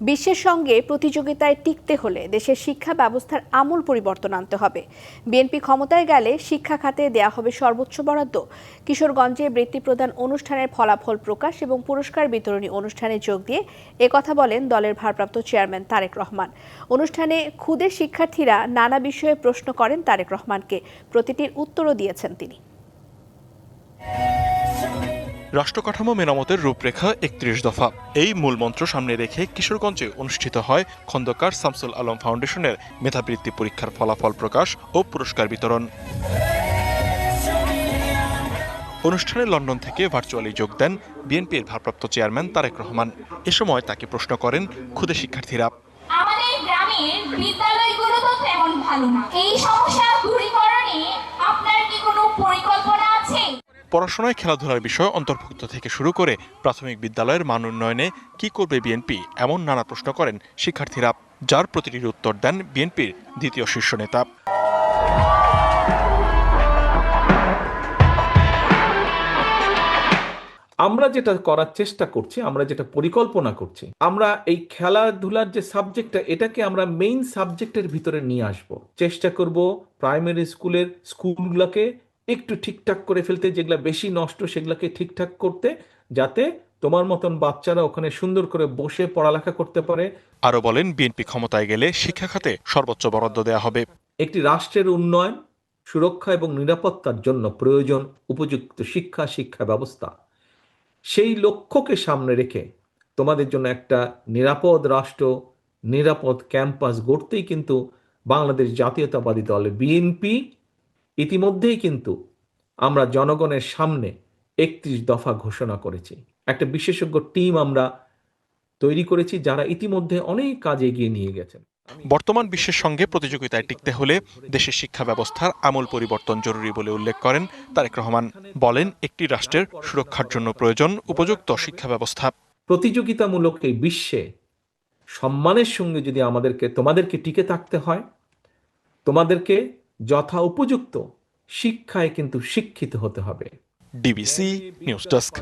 বিশ্বের সঙ্গে প্রতিযোগিতায় টিকতে হলে দেশের শিক্ষা ব্যবস্থার আমূল পরিবর্তন আনতে হবে। বিএনপি ক্ষমতায় গেলে শিক্ষা খাতে দেয়া হবে সর্বোচ্চ বরাদ্দ। কিশোরগঞ্জে বৃত্তি প্রদান অনুষ্ঠানের ফলাফল প্রকাশ এবং পুরস্কার বিতরণী অনুষ্ঠানে যোগ দিয়ে একথা বলেন দলের ভারপ্রাপ্ত চেয়ারম্যান তারেক রহমান। অনুষ্ঠানে ক্ষুদে শিক্ষার্থীরা নানা বিষয়ে প্রশ্ন করেন তারেক রহমানকে। প্রতিটির উত্তরও দিয়েছেন তিনি। রাষ্ট্রকাঠামো মেরামতের রূপরেখা একত্রিশ দফা। এই মূল মন্ত্র সামনে রেখে কিশোরগঞ্জে অনুষ্ঠিত হয় খন্দকার শামসুল আলম ফাউন্ডেশনের মেধাবৃত্তি পরীক্ষার ফলাফল প্রকাশ ও পুরস্কার বিতরণ। অনুষ্ঠানে লন্ডন থেকে ভার্চুয়ালি যোগ দেন বিএনপির ভারপ্রাপ্ত চেয়ারম্যান তারেক রহমান। এ সময় তাকে প্রশ্ন করেন ক্ষুদে শিক্ষার্থীরা। আমাদের গ্রামের বিদ্যালয়গুলো তো তেমন ভালো না। এই সমস্যা পড়াশোনায় খেলাধুলার বিষয় অন্তর্ভুক্ত থেকে শুরু করে প্রাথমিক বিদ্যালয়ের মান উন্নয়নে কি করবে বিএনপি, এমন নানা প্রশ্ন করেন শিক্ষার্থীরা, যার প্রতিটির উত্তর দেন বিএনপির দ্বিতীয় শীর্ষ নেতা। আমরা যেটা করার চেষ্টা করছি, আমরা যেটা পরিকল্পনা করছি, আমরা এই খেলাধুলার যে সাবজেক্টটা, এটাকে আমরা মেইন সাবজেক্টের ভিতরে নিয়ে আসব। চেষ্টা করব প্রাইমারি স্কুলের স্কুলগুলোকে একটু ঠিকঠাক করে ফেলতে যেগুলো বেশি নষ্ট সেগুলোকে ঠিকঠাক করতে যাতে তোমার মতন বাচ্চারা ওখানে সুন্দর করে বসে পড়ালেখা করতে পারে। আরও বলেন বিএনপি ক্ষমতায় গেলে শিক্ষা খাতে সর্বোচ্চ বরাদ্দ দেওয়া হবে। একটি রাষ্ট্রের উন্নয়ন সুরক্ষা এবং নিরাপত্তার জন্য প্রয়োজন উপযুক্ত শিক্ষা শিক্ষা ব্যবস্থা। সেই লক্ষ্যকে সামনে রেখে তোমাদের জন্য একটা নিরাপদ রাষ্ট্র নিরাপদ ক্যাম্পাস গড়তেই কিন্তু বাংলাদেশ জাতীয়তাবাদী দল বিএনপি ইতিমধ্যেই কিন্তু আমরা জনগণের সামনে একত্রিশ দফা ঘোষণা করেছি। একটা বিশেষজ্ঞ টিম আমরা তৈরি করেছি যারা ইতিমধ্যে অনেক কাজ এগিয়ে নিয়ে গেছেন। বর্তমান বিশ্বের সঙ্গে প্রতিযোগিতায় টিকতে হলে দেশের শিক্ষা ব্যবস্থার আমূল পরিবর্তন জরুরি বলে উল্লেখ করেন তারেক রহমান। বলেন একটি রাষ্ট্রের সুরক্ষার জন্য প্রয়োজন উপযুক্ত শিক্ষা ব্যবস্থা। প্রতিযোগিতামূলক এই বিশ্বে সম্মানের সঙ্গে যদি আমাদেরকে তোমাদেরকে টিকে থাকতে হয় তোমাদেরকে যথা উপযুক্ত শিক্ষায় কিন্তু শিক্ষিত হতে হবে। DBC news desk.